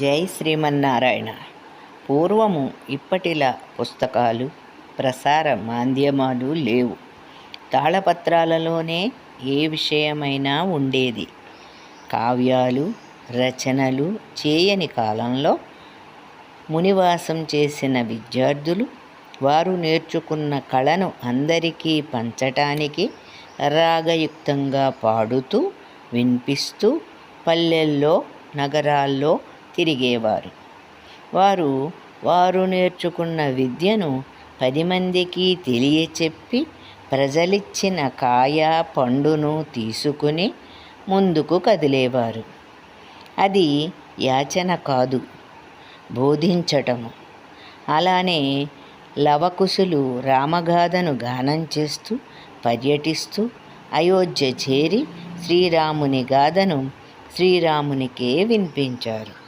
జై శ్రీమన్నారాయణ. పూర్వము ఇప్పటిలా పుస్తకాలు ప్రసార మాధ్యమాలు లేవు. తాళపత్రాలలోనే ఏ విషయమైనా ఉండేది. కావ్యాలు రచనలు చేయని కాలంలో మునివాసం చేసిన విద్యార్థులు వారు నేర్చుకున్న కళను అందరికీ పంచటానికి రాగయుక్తంగా పాడుతూ వినిపిస్తూ పల్లెల్లో నగరాల్లో తిరిగేవారు. వారు వారు నేర్చుకున్న విద్యను పది మందికి తెలియచెప్పి ప్రజలిచ్చిన కాయ పండును తీసుకుని ముందుకు కదిలేవారు. అది యాచన కాదు బోధించటము. అలానే లవకుశులు రామగాథను గానం చేస్తూ పర్యటిస్తూ అయోధ్య చేరి శ్రీరాముని గాథను శ్రీరామునికే వినిపించారు.